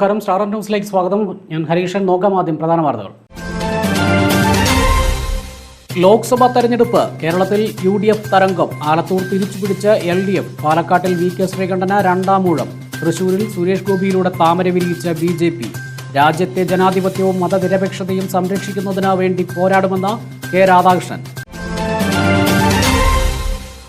നമസ്കാരം. സ്റ്റാർ ന്യൂസിലേക്ക് സ്വാഗതം. ഞാൻ ഹരീഷൻ. നോക്കാം ആദ്യം പ്രധാന വാർത്തകൾ. ലോക്സഭാ തെരഞ്ഞെടുപ്പ്. കേരളത്തിൽ യു ഡി എഫ് തരംഗം. ആലത്തൂർ തിരിച്ചുപിടിച്ച് എൽ ഡി എഫ് പാലക്കാട്ടിൽ വി കെ ശ്രീകണ്ഠന് രണ്ടാം ഊഴം. തൃശൂരിൽ സുരേഷ് ഗോപിയിലൂടെ താമര വിരിയിച്ച ബി ജെ പി. രാജ്യത്തെ ജനാധിപത്യവും മതനിരപേക്ഷതയും സംരക്ഷിക്കുന്നതിന് വേണ്ടി പോരാടുമെന്ന് കെ രാധാകൃഷ്ണൻ.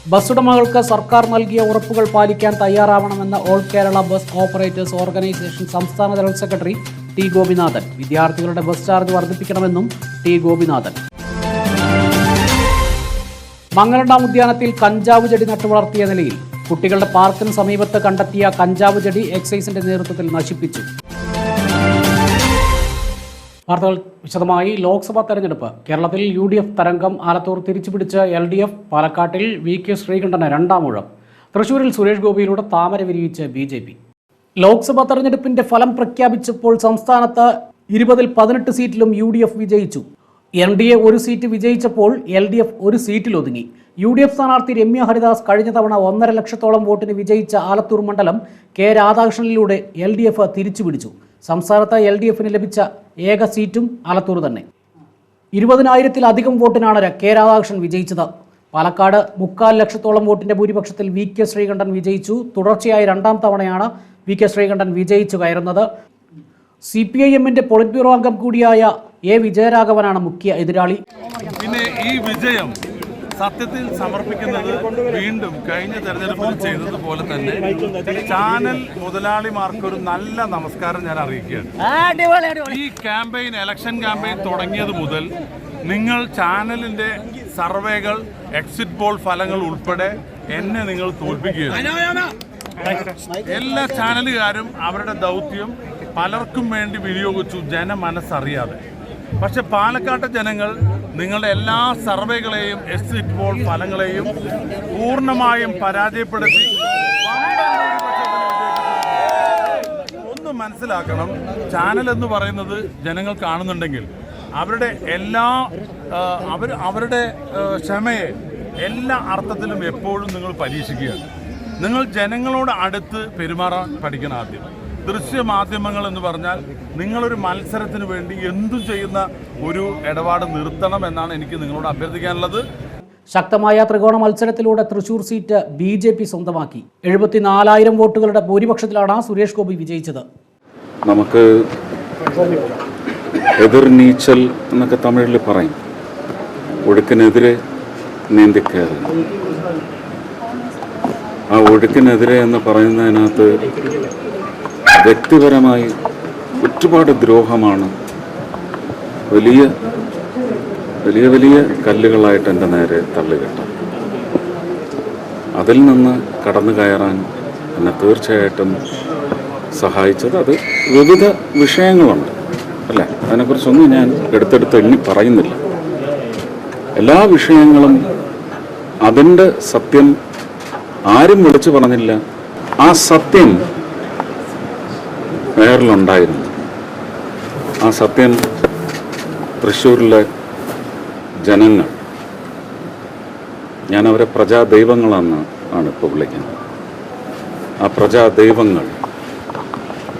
ബസ് ഉടമകൾക്ക് സർക്കാർ നൽകിയ ഉറപ്പുകൾ പാലിക്കാൻ തയ്യാറാവണമെന്ന് all Kerala bus operators organisation സംസ്ഥാന ജനറൽ സെക്രട്ടറി ടി ഗോപിനാഥൻ. വിദ്യാർത്ഥികളുടെ ബസ് ചാർജ് വർദ്ധിപ്പിക്കണമെന്നും ടി ഗോപിനാഥൻ. മംഗലണ്ടാം ഉദ്യാനത്തിൽ കഞ്ചാവ് ചെടി നട്ടുവളർത്തിയ നിലയിൽ കുട്ടികളുടെ പാർക്കിന് സമീപത്ത് കണ്ടെത്തിയ കഞ്ചാവ് ചെടി എക്സൈസിന്റെ നേതൃത്വത്തിൽ നശിപ്പിച്ചു. വാർത്തകൾ വിശദമായി. ലോക്സഭാ തെരഞ്ഞെടുപ്പ്. കേരളത്തിൽ യു ഡി എഫ് തരംഗം ആലത്തൂർ തിരിച്ചുപിടിച്ച എൽ ഡി എഫ് പാലക്കാട്ടിൽ വി കെ ശ്രീകണ്ഠന് രണ്ടാം ഊഴം. തൃശൂരിൽ സുരേഷ് ഗോപിയിലൂടെ താമര വിരിയിച്ച് ബി ജെ പി. ലോക്സഭാ തെരഞ്ഞെടുപ്പിന്റെ ഫലം പ്രഖ്യാപിച്ചപ്പോൾ സംസ്ഥാനത്ത് ഇരുപതിൽ പതിനെട്ട് സീറ്റിലും യു ഡി എഫ് വിജയിച്ചു. എൻ ഡി എ ഒരു സീറ്റ് വിജയിച്ചപ്പോൾ എൽ ഡി എഫ് ഒരു സീറ്റിൽ ഒതുങ്ങി. യു ഡി എഫ് സ്ഥാനാർത്ഥി രമ്യ ഹരിദാസ് കഴിഞ്ഞ തവണ ഒന്നര ലക്ഷത്തോളം വോട്ടിന് വിജയിച്ച ആലത്തൂർ മണ്ഡലം കെ രാധാകൃഷ്ണനിലൂടെ എൽ ഡി എഫ് തിരിച്ചുപിടിച്ചു. സംസ്ഥാനത്ത് എൽ ഡി എഫിന് ലഭിച്ച ഏക സീറ്റും ആലത്തൂർ തന്നെ. ഇരുപതിനായിരത്തിലധികം വോട്ടിനാണ് കെ രാധാകൃഷ്ണൻ വിജയിച്ചത്. പാലക്കാട് മുക്കാൽ ലക്ഷത്തോളം വോട്ടിന്റെ ഭൂരിപക്ഷത്തിൽ വി കെ ശ്രീകണ്ഠൻ വിജയിച്ചു. തുടർച്ചയായി രണ്ടാം തവണയാണ് വി കെ ശ്രീകണ്ഠൻ വിജയിച്ചു കയറുന്നത്. സി പി ഐ എമ്മിന്റെ പൊളിറ്റ് ബ്യൂറോ അംഗം കൂടിയായ എ വിജയരാഘവനാണ് മുഖ്യ എതിരാളി. പിന്നെ ഈ വിജയം സത്യത്തിൽ സമർപ്പിക്കുന്നത് വീണ്ടും കഴിഞ്ഞ തെരഞ്ഞെടുപ്പിൽ ചെയ്തതുപോലെ തന്നെ ചാനൽ മുതലാളിമാർക്കൊരു നല്ല നമസ്കാരം ഞാൻ അറിയിക്കുകയാണ്. ഈ ക്യാമ്പയിൻ ഇലക്ഷൻ ക്യാമ്പയിൻ തുടങ്ങിയത് മുതൽ നിങ്ങൾ ചാനലിന്റെ സർവേകൾ എക്സിറ്റ് പോൾ ഫലങ്ങൾ ഉൾപ്പെടെ എന്നെ നിങ്ങൾ തോൽപ്പിക്കുകയാണ്. എല്ലാ ചാനലുകാരും അവരുടെ ദൗത്യം പലർക്കും വേണ്ടി വിനിയോഗിച്ചു ജനമനസ്സറിയാതെ. പക്ഷെ പാലക്കാട്ടെ ജനങ്ങൾ നിങ്ങളുടെ എല്ലാ സർവേകളെയും എക്സിറ്റ് പോൾ ഫലങ്ങളെയും പൂർണമായും പരാജയപ്പെടുത്തി ഒന്ന് മനസ്സിലാക്കണം. ചാനൽ എന്ന് പറയുന്നത് ജനങ്ങൾ കാണുന്നുണ്ടെങ്കിൽ അവരുടെ എല്ലാ അവർ അവരുടെ ക്ഷമയെ എല്ലാ അർത്ഥത്തിലും എപ്പോഴും നിങ്ങൾ പരീക്ഷിക്കുകയാണ്. നിങ്ങൾ ജനങ്ങളോട് അടുത്ത് പെരുമാറാൻ പഠിക്കണം ആദ്യം. ദൃശ്യമാധ്യമങ്ങൾ എന്ന് പറഞ്ഞാൽ നിങ്ങളൊരു മത്സരത്തിന് വേണ്ടി എന്തു ചെയ്യുന്ന ഒരു ഇടപാട് നിർത്തണം എന്നാണ് എനിക്ക് നിങ്ങളോട് അഭ്യർത്ഥിക്കാനുള്ളത്. ശക്തമായ ത്രികോണ മത്സരത്തിലൂടെ Thrissur seat B J P സ്വന്തമാക്കി. എഴുപത്തിനാലായിരം വോട്ടുകളുടെ ഭൂരിപക്ഷത്തിലാണ് സുരേഷ് ഗോപി വിജയിച്ചത്. നമുക്ക് എതിർ നീച്ചൽ എന്നൊക്കെ തമിഴിൽ പറയും. ഒഴുക്കിനെതിരെ നീന്തിക്കയറി ആ ഒഴുക്കിനെതിരെ എന്ന് പറയുന്നതിനകത്ത് വ്യക്തിപരമായി ഒരുപാട് ദ്രോഹമാണ്. വലിയ വലിയ വലിയ കല്ലുകളായിട്ട് എന്റെ നേരെ തള്ളിക്കെട്ട അതിൽ നിന്ന് കടന്നു കയറാൻ എന്നെ തീർച്ചയായിട്ടും സഹായിച്ചത് അത് വിവിധ വിഷയങ്ങളുണ്ട് അല്ലേ? അതിനെക്കുറിച്ചൊന്നും ഞാൻ എടുത്തെടുത്ത് എണ്ണി പറയുന്നില്ല. എല്ലാ വിഷയങ്ങളും അതിന്റെ സത്യം ആരും വിളിച്ചു പറഞ്ഞില്ല. ആ സത്യം വേറിലുണ്ടായിരുന്നു ആ സത്യം തൃശ്ശൂരിലെ ജനങ്ങൾ. ഞാൻ അവരെ പ്രജാദൈവങ്ങളെന്ന് ആണ് ഇപ്പോൾ വിളിക്കുന്നത്. ആ പ്രജാദൈവങ്ങൾ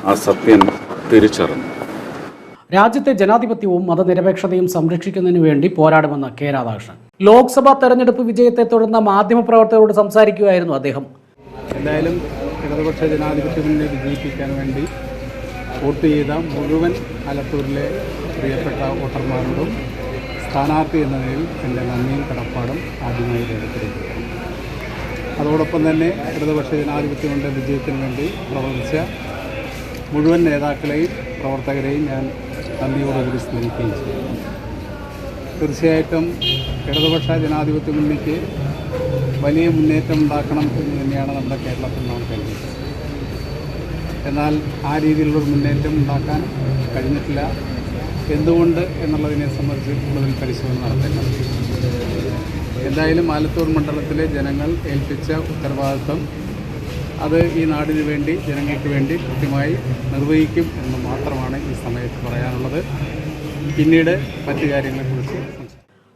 ആ സത്യം തിരിച്ചറിഞ്ഞു. രാജ്യത്തെ ജനാധിപത്യവും മതനിരപേക്ഷതയും സംരക്ഷിക്കുന്നതിന് വേണ്ടി പോരാടുമെന്ന് കെ രാധാകൃഷ്ണൻ. ലോക്സഭാ തെരഞ്ഞെടുപ്പ് വിജയത്തെ തുടർന്ന് മാധ്യമപ്രവർത്തകരോട് സംസാരിക്കുകയായിരുന്നു അദ്ദേഹം. എന്തായാലും ഇടതുപക്ഷ ജനാധിപത്യത്തിനെ വിജയിപ്പിക്കാൻ വേണ്ടി വോട്ട് ചെയ്ത മുഴുവൻ ആലത്തൂരിലെ പ്രിയപ്പെട്ട വോട്ടർമാരോടും സ്ഥാനാർത്ഥി എന്ന നിലയിൽ എന്റെ നന്ദിയും കടപ്പാടും ആദ്യമായി രേഖപ്പെടുത്തുകയാണ് അതോടൊപ്പം തന്നെ ഇടതുപക്ഷ ജനാധിപത്യ മുന്നണി വിജയത്തിന് വേണ്ടി പ്രവർത്തിച്ച മുഴുവൻ നേതാക്കളെയും പ്രവർത്തകരെയും ഞാൻ നന്ദിയോടുകൂടി സ്മരിക്കുകയും ചെയ്യുന്നു. തീർച്ചയായിട്ടും ഇടതുപക്ഷ ജനാധിപത്യ മുന്നണിക്ക് വലിയ മുന്നേറ്റം ഉണ്ടാക്കണം എന്ന് തന്നെയാണ് നമ്മുടെ കേരളത്തിൽ നാം കരുതുന്നത്. എന്നാൽ ആ രീതിയിലുള്ളൊരു മുന്നേറ്റം ഉണ്ടാക്കാൻ കഴിഞ്ഞിട്ടില്ല. എന്തുകൊണ്ട് എന്നുള്ളതിനെ സംബന്ധിച്ച് കൂടുതൽ പരിശോധന നടത്തേണ്ടത് എന്തായാലും ആലത്തൂർ മണ്ഡലത്തിലെ ജനങ്ങൾ ഏൽപ്പിച്ച ഉത്തരവാദിത്വം അത് ഈ നാടിന് വേണ്ടി ജനങ്ങൾക്ക് വേണ്ടി കൃത്യമായി നിർവഹിക്കും എന്ന് മാത്രമാണ് ഈ സമയത്ത് പറയാനുള്ളത്. പിന്നീട് മറ്റു കാര്യങ്ങളെക്കുറിച്ച്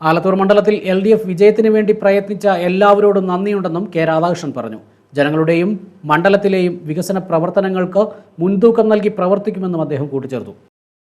ആലത്തൂർ മണ്ഡലത്തിൽ എൽ ഡി എഫ് വിജയത്തിന് വേണ്ടി പ്രയത്നിച്ച എല്ലാവരോടും നന്ദിയുണ്ടെന്നും കെ രാധാകൃഷ്ണൻ പറഞ്ഞു. ജനങ്ങളുടെയും മണ്ഡലത്തിലെയും വികസന പ്രവർത്തനങ്ങൾക്ക് മുൻതൂക്കം നൽകി പ്രവർത്തിക്കുമെന്നും അദ്ദേഹം കൂട്ടിച്ചേർത്തു.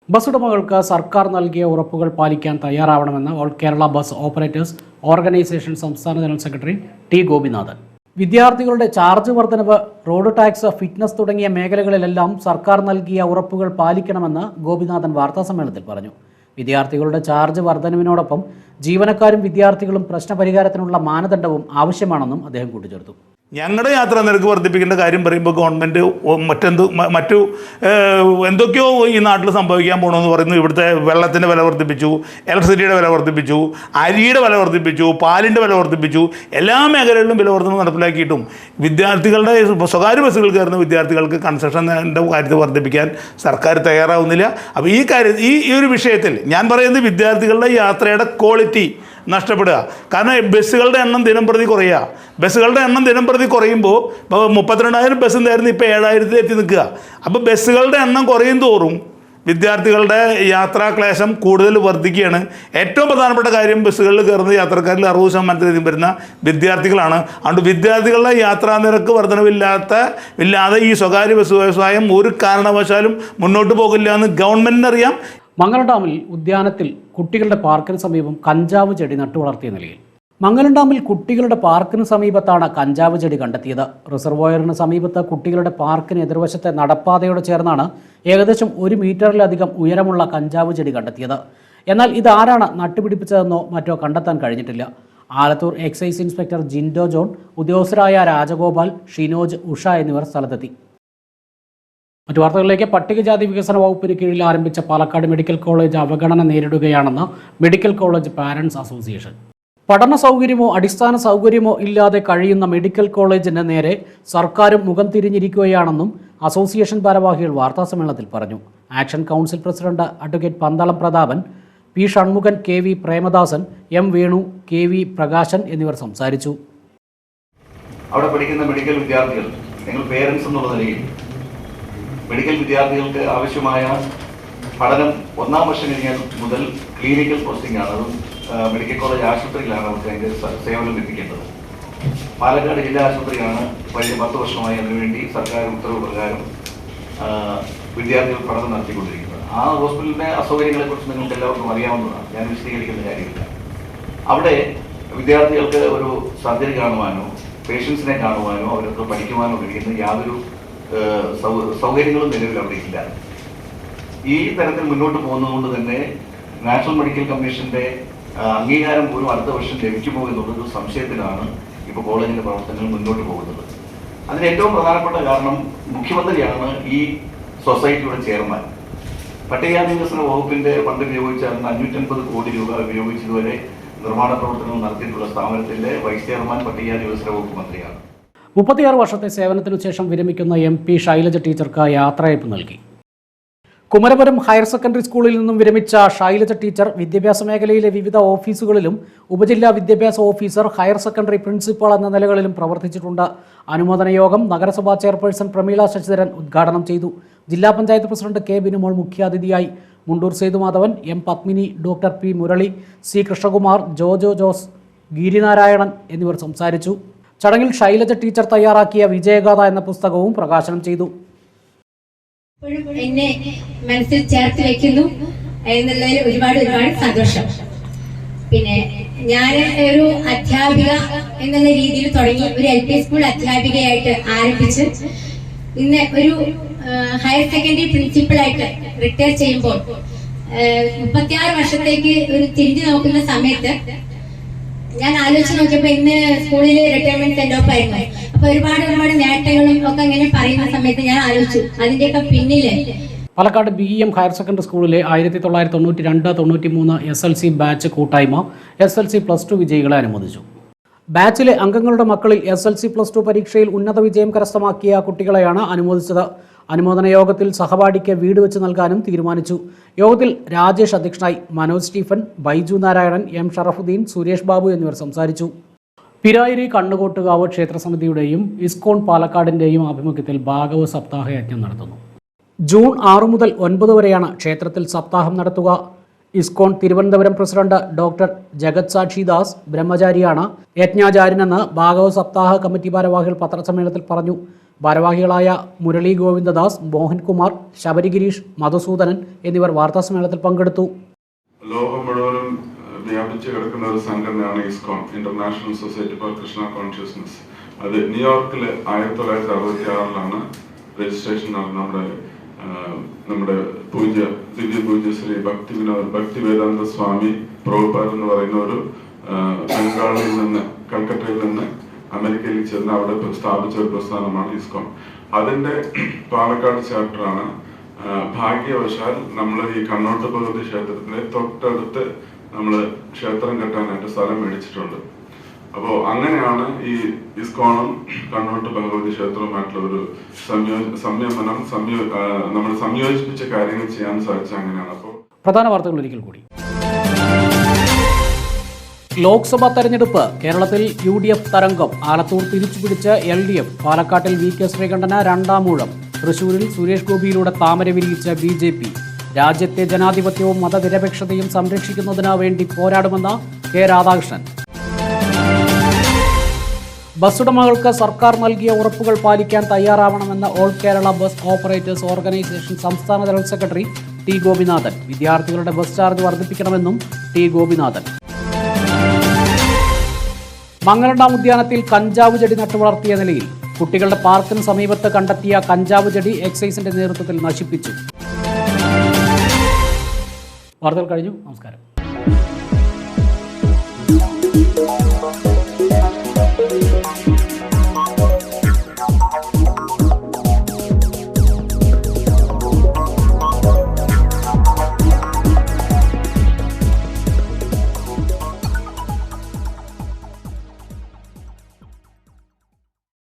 ബസ് ഉടമകൾക്ക് സർക്കാർ നൽകിയ ഉറപ്പുകൾ പാലിക്കാൻ തയ്യാറാവണമെന്ന് all Kerala bus operators organisation സംസ്ഥാന ജനറൽ സെക്രട്ടറി ടി ഗോപിനാഥൻ. വിദ്യാർത്ഥികളുടെ ചാർജ് വർധനവ് റോഡ് ടാക്സ് ഫിറ്റ്നസ് തുടങ്ങിയ മേഖലകളിലെല്ലാം സർക്കാർ നൽകിയ ഉറപ്പുകൾ പാലിക്കണമെന്ന് ഗോപിനാഥൻ വാർത്താസമ്മേളനത്തിൽ പറഞ്ഞു. വിദ്യാർത്ഥികളുടെ ചാർജ് വർധനവിനോടൊപ്പം ജീവനക്കാരും വിദ്യാർത്ഥികളും പ്രശ്നപരിഹാരത്തിനുള്ള മാനദണ്ഡവും ആവശ്യമാണെന്നും അദ്ദേഹം കൂട്ടിച്ചേർത്തു. ഞങ്ങളുടെ യാത്രാ നിരക്ക് വർദ്ധിപ്പിക്കേണ്ട കാര്യം പറയുമ്പോൾ ഗവൺമെന്റ് മറ്റെന്ത് മറ്റു എന്തൊക്കെയോ ഈ നാട്ടിൽ സംഭവിക്കാൻ പോകണമെന്ന് പറയുന്നു. ഇവിടുത്തെ വെള്ളത്തിന്റെ വില വർദ്ധിപ്പിച്ചു ഇലക്ട്രിസിറ്റിയുടെ വില വർദ്ധിപ്പിച്ചു അരിയുടെ വില വർദ്ധിപ്പിച്ചു പാലിന്റെ വില വർദ്ധിപ്പിച്ചു. എല്ലാ മേഖലകളിലും വില വർധന നടപ്പിലാക്കിയിട്ടും വിദ്യാർത്ഥികളുടെ സ്വകാര്യ ബസ്സുകൾ കയറുന്ന വിദ്യാർത്ഥികൾക്ക് കൺസെഷന്റെ കാര്യത്തിൽ വർദ്ധിപ്പിക്കാൻ സർക്കാർ തയ്യാറാവുന്നില്ല. അപ്പോൾ ഈ കാര്യം ഈ ഈ ഒരു വിഷയത്തിൽ ഞാൻ പറയുന്നത് വിദ്യാർത്ഥികളുടെ യാത്രയുടെ ക്വാളിറ്റി നഷ്ടപ്പെടുക. കാരണം ബസ്സുകളുടെ എണ്ണം ദിനം പ്രതി കുറയുക. ബസ്സുകളുടെ എണ്ണം ദിനം പ്രതി കുറയുമ്പോൾ ഇപ്പോൾ മുപ്പത്തിരണ്ടായിരം ബസ് ഉണ്ടായിരുന്നു ഇപ്പോൾ ഏഴായിരത്തിൽ എത്തി നിൽക്കുക. അപ്പോൾ ബസ്സുകളുടെ എണ്ണം കുറയും തോറും വിദ്യാർത്ഥികളുടെ യാത്രാക്ലേശം കൂടുതൽ വർദ്ധിക്കുകയാണ്. ഏറ്റവും പ്രധാനപ്പെട്ട കാര്യം ബസ്സുകളിൽ കയറുന്ന യാത്രക്കാരിൽ അറുപത് ശതമാനത്തിലധികം വരുന്ന വിദ്യാർത്ഥികളാണ്. അതുകൊണ്ട് വിദ്യാർത്ഥികളുടെ യാത്രാ നിരക്ക് വർധനവില്ലാത്ത ഇല്ലാതെ ഈ സ്വകാര്യ ബസ് വ്യവസായം ഒരു കാരണവശാലും മുന്നോട്ട് പോകില്ല എന്ന് ഗവൺമെന്റിന് അറിയാം. മംഗലം ഡാമിൽ ഉദ്യാനത്തിൽ കുട്ടികളുടെ പാർക്കിന് സമീപം കഞ്ചാവ് ചെടി നട്ടുവളർത്തിയ നിലയിൽ. മംഗലം ഡാമിൽ കുട്ടികളുടെ പാർക്കിന് സമീപത്താണ് കഞ്ചാവ് ചെടി കണ്ടെത്തിയത്. റിസർവോയറിന് സമീപത്ത് കുട്ടികളുടെ പാർക്കിന് എതിർവശത്തെ നടപ്പാതയോട് ചേർന്നാണ് ഏകദേശം ഒരു മീറ്ററിലധികം ഉയരമുള്ള കഞ്ചാവ് ചെടി കണ്ടെത്തിയത്. എന്നാൽ ഇതാരാണ് നട്ടുപിടിപ്പിച്ചതെന്നോ മറ്റോ കണ്ടെത്താൻ കഴിഞ്ഞിട്ടില്ല. Alathur excise inspector Jindo John ഉദ്യോഗസ്ഥരായ രാജഗോപാൽ ഷിനോജ് ഉഷ എന്നിവർ സ്ഥലത്തെത്തി. മറ്റു വാർത്തകളിലേക്ക് പട്ടികജാതി വികസന വകുപ്പിന് കീഴിൽ ആരംഭിച്ച പാലക്കാട് മെഡിക്കൽ കോളേജ് അവഗണന നേരിടുകയാണെന്ന് മെഡിക്കൽ കോളേജ് പാരന്റ്സ് അസോസിയേഷൻ. പഠന സൗകര്യമോ അടിസ്ഥാന സൗകര്യമോ ഇല്ലാതെ കഴിയുന്ന മെഡിക്കൽ കോളേജിന് നേരെ സർക്കാരും മുഖം തിരിഞ്ഞിരിക്കുകയാണെന്നും അസോസിയേഷൻ ഭാരവാഹികൾ വാർത്താസമ്മേളനത്തിൽ പറഞ്ഞു. Action council president advocate Pandalam Prathapan P Shanmughan K V Premadasan M Venu K V Prakashan എന്നിവർ സംസാരിച്ചു. അവിടെ പഠിക്കുന്ന മെഡിക്കൽ വിദ്യാർത്ഥികൾ നിങ്ങൾ പേരൻസ് എന്നുള്ള നിലയിൽ മെഡിക്കൽ വിദ്യാർത്ഥികൾക്ക് ആവശ്യമായ പഠനം ഒന്നാം വർഷം കഴിഞ്ഞാൽ മുതൽ ക്ലിനിക്കൽ പോസ്റ്റിംഗ് ആണ്. അതും മെഡിക്കൽ കോളേജ് ആശുപത്രിയിലാണ് അവർക്ക് അതിന്റെ സേവനം ലഭിക്കേണ്ടത്. പാലക്കാട് ജില്ലാ ആശുപത്രിയാണ് കഴിഞ്ഞ പത്ത് വർഷമായി അതിനുവേണ്ടി സർക്കാർ ഉത്തരവ് പ്രകാരം വിദ്യാർത്ഥികൾ പഠനം നടത്തിക്കൊണ്ടിരിക്കുന്നത്. ആ ഹോസ്പിറ്റലിന്റെ അസൗകര്യങ്ങളെക്കുറിച്ച് നിങ്ങൾക്ക് എല്ലാവർക്കും അറിയാവുന്നതാണ്. ഞാൻ വിശദീകരിക്കുന്ന കാര്യമില്ല. അവിടെ വിദ്യാർത്ഥികൾക്ക് ഒരു സർജറി കാണുവാനോ പേഷ്യൻസിനെ കാണുവാനോ അവർക്ക് പഠിക്കുവാനോ കഴിയുന്ന യാതൊരു സൗകര്യങ്ങളും നിലവിൽ അവിടെ ഇല്ല. ഈ തരത്തിൽ മുന്നോട്ട് പോകുന്നതുകൊണ്ട് തന്നെ നാഷണൽ മെഡിക്കൽ കമ്മീഷന്റെ അംഗീകാരം പോലും അടുത്ത വർഷം ലഭിക്കുമോ എന്നുള്ളൊരു സംശയത്തിലാണ് ഇപ്പോൾ കോളേജിന്റെ പ്രവർത്തനങ്ങൾ മുന്നോട്ട് പോകുന്നത്. അതിന് ഏറ്റവും പ്രധാനപ്പെട്ട കാരണം മുഖ്യമന്ത്രിയാണ് ഈ സൊസൈറ്റിയുടെ ചെയർമാൻ. പട്ടികജാതി വികസന വകുപ്പിന്റെ ഫണ്ട് ഉപയോഗിച്ചായിരുന്ന അഞ്ഞൂറ്റൻപത് കോടി രൂപ ഉപയോഗിച്ചതുവരെ നിർമ്മാണ പ്രവർത്തനങ്ങൾ നടത്തിയിട്ടുള്ള സ്ഥാപനത്തിന്റെ വൈസ് ചെയർമാൻ പട്ടികജാതി വികസന വകുപ്പ് മന്ത്രിയാണ്. മുപ്പത്തിയാറ് വർഷത്തെ സേവനത്തിനു ശേഷം വിരമിക്കുന്ന എം പി ശൈലജ ടീച്ചർക്ക് യാത്രയയപ്പ് നൽകി. കുമരപുരം ഹയർ സെക്കൻഡറി സ്കൂളിൽ നിന്നും വിരമിച്ച ശൈലജ ടീച്ചർ വിദ്യാഭ്യാസ മേഖലയിലെ വിവിധ ഓഫീസുകളിലും ഉപജില്ലാ വിദ്യാഭ്യാസ ഓഫീസർ ഹയർ സെക്കൻഡറി പ്രിൻസിപ്പൽ എന്ന നിലകളിലും പ്രവർത്തിച്ചിട്ടുണ്ട്. അനുമോദന യോഗം നഗരസഭാ ചെയർപേഴ്സൺ പ്രമീള ശശിധരൻ ഉദ്ഘാടനം ചെയ്തു. ജില്ലാ പഞ്ചായത്ത് പ്രസിഡന്റ് കെ ബിനുമോൾ മുഖ്യാതിഥിയായി. Mundur Sethumadhavan M Padmini doctor P Murali C Krishnakumar Jojo Jose Girinarayanan എന്നിവർ സംസാരിച്ചു. ചടങ്ങിൽ ശൈലജ ടീച്ചർ തയ്യാറാക്കിയ വിജയഗാഥ എന്ന പുസ്തകവും പ്രകാശനം ചെയ്തു. എന്നെ മനസ്സിൽ ചേർത്ത് വെക്കുന്നു എന്നുള്ളതിൽ ഒരുപാട് ഒരുപാട് സന്തോഷം. പിന്നെ ഞാൻ ഒരു അധ്യാപിക എന്നുള്ള രീതിയിൽ തുടങ്ങി ഒരു എൽ പി സ്കൂൾ അധ്യാപികയായിട്ട് ആരംഭിച്ച് ഇന്ന് ഒരു ഹയർ സെക്കൻഡറി പ്രിൻസിപ്പളായിട്ട് റിട്ടയർ ചെയ്യുമ്പോൾ മുപ്പത്തിയാറ് വർഷത്തേക്ക് ഒരു തിരിഞ്ഞു നോക്കുന്ന സമയത്ത് ഞാൻ ആലോചിച്ച് നോക്കിയപ്പോ ഇന്ന് സ്കൂളിൽ റിട്ടയർമെന്റ് സെന്റ് ഓഫ് ആയിരുന്നു. അപ്പൊ ഒരുപാട് ഒരുപാട് നേട്ടങ്ങളും ഒക്കെ ഇങ്ങനെ പറയുന്ന സമയത്ത് ഞാൻ ആലോചിച്ചു. അതിന്റെയൊക്കെ പിന്നിൽ Palakkad B M higher secondary സ്കൂളിലെ ആയിരത്തി തൊള്ളായിരത്തി തൊണ്ണൂറ്റി രണ്ട് തൊണ്ണൂറ്റി മൂന്ന് എസ് എൽ സി ബാച്ച് കൂട്ടായ്മ S L C plus two വിജയികളെ അനുമോദിച്ചു. ബാച്ചിലെ അംഗങ്ങളുടെ മക്കളിൽ S L C plus two പരീക്ഷയിൽ ഉന്നത വിജയം കരസ്ഥമാക്കിയ കുട്ടികളെയാണ് അനുമോദിച്ചത്. അനുമോദന യോഗത്തിൽ സഹപാഠിക്ക് വീട് വെച്ച് നൽകാനും തീരുമാനിച്ചു. യോഗത്തിൽ രാജേഷ് അധ്യക്ഷനായി മനോജ് സ്റ്റീഫൻ ബൈജു നാരായണൻ എം ഷറഫുദ്ദീൻ സുരേഷ് ബാബു എന്നിവർ സംസാരിച്ചു. പിരായിരി കണ്ണുകോട്ടുകാവ് ക്ഷേത്രസമിതിയുടെയും ഇസ്കോൺ പാലക്കാടിന്റെയും ആഭിമുഖ്യത്തിൽ ഭാഗവ സപ്താഹ യജ്ഞം നടത്തുന്നു. ജൂൺ ആറു മുതൽ ഒൻപത് വരെയാണ് ക്ഷേത്രത്തിൽ സപ്താഹം നടത്തുക. ISKCON Thiruvananthapuram president doctor Jagat Sakshi Das ബ്രഹ്മചാരിയാണ്. യജ്ഞാചാര്യനെന്ന് ഭാഗവ സപ്താഹ കമ്മിറ്റി ഭാരവാഹികൾ പത്രസമ്മേളനത്തിൽ പറഞ്ഞു. ഭാരവാഹികളായ മുരളി ഗോവിന്ദദാസ് മോഹൻകുമാർ ശബരിഗിരീഷ് മധുസൂദനൻ എന്നിവർ വാർത്താസമ്മേളനത്തിൽ പങ്കെടുത്തു. ലോകം മുഴുവനും വ്യാപിച്ചു കിടക്കുന്ന ഒരു സംഘടനയാണ് ISKCON international society for Krishna consciousness അത് ന്യൂയോർക്കിൽ ആയിരത്തി തൊള്ളായിരത്തി അറുപത്തി ആറിലാണ് രജിസ്ട്രേഷൻ നമ്മുടെ നമ്മുടെ പൂജ്യ ദിവ്യ പൂജ്യ ശ്രീ ഭക്തി വിനോദ് ഭക്തി വേദാന്ത സ്വാമി പ്രഭുപാദ് എന്ന് പറയുന്ന ഒരു ബംഗാളിൽ നിന്ന് കൽക്കട്ടയിൽ നിന്ന് അമേരിക്കയിൽ ചെന്ന് അവിടെ സ്ഥാപിച്ച ഒരു പ്രസ്ഥാനമാണ് ഇസ്കോൺ അതിന്റെ പാലക്കാട് ചാപ്റ്ററാണ് ഭാഗ്യവശാൽ നമ്മൾ ഈ കണ്ണോട്ട് ഭഗവതി ക്ഷേത്രത്തിന്റെ തൊട്ടടുത്ത് നമ്മൾ ക്ഷേത്രം കെട്ടാനായിട്ട് സ്ഥലം മേടിച്ചിട്ടുണ്ട്. അപ്പോൾ അങ്ങനെയാണ് ഈ ഇസ്കോണും കണ്ണോട്ട് ഭഗവതി ക്ഷേത്രവുമായിട്ടുള്ള ഒരു സംയോ സംയമനം സംയോ നമ്മൾ സംയോജിപ്പിച്ച കാര്യങ്ങൾ ചെയ്യാൻ സാധിച്ച അങ്ങനെയാണ്. അപ്പോൾ പ്രധാന വാർത്തകൾ ഒരിക്കൽ കൂടി. ലോക്സഭാ തെരഞ്ഞെടുപ്പ് കേരളത്തിൽ യു ഡി എഫ് തരംഗം ആലത്തൂർ തിരിച്ചുപിടിച്ച് എൽ ഡി എഫ് പാലക്കാട്ടിൽ വി കെ ശ്രീകണ്ഠന് രണ്ടാം ഊഴം തൃശൂരിൽ സുരേഷ് ഗോപിയിലൂടെ താമര വിരിയിച്ച ബി ജെ പി. രാജ്യത്തെ ജനാധിപത്യവും മതനിരപേക്ഷതയും സംരക്ഷിക്കുന്നതിന് വേണ്ടി പോരാടുമെന്ന് കെ രാധാകൃഷ്ണൻ. ബസ്സുടമകൾക്ക് സർക്കാർ നൽകിയ ഉറപ്പുകൾ പാലിക്കാൻ തയ്യാറാവണമെന്ന് all Kerala bus operators organisation സംസ്ഥാന ജനറൽ സെക്രട്ടറി ടി ഗോപിനാഥൻ. വിദ്യാർത്ഥികളുടെ ബസ് ചാർജ് വർദ്ധിപ്പിക്കണമെന്നും ടി ഗോപിനാഥൻ. മംഗലഡാം ഉദ്യാനത്തിൽ കഞ്ചാവ് ചെടി നട്ടുവളർത്തിയ നിലയിൽ കുട്ടികളുടെ പാർക്കിന് സമീപത്ത് കണ്ടെത്തിയ കഞ്ചാവ് ചെടി എക്സൈസിന്റെ നേതൃത്വത്തിൽ നശിപ്പിച്ചു. വാർത്തകൾ കഴിഞ്ഞു. നമസ്കാരം.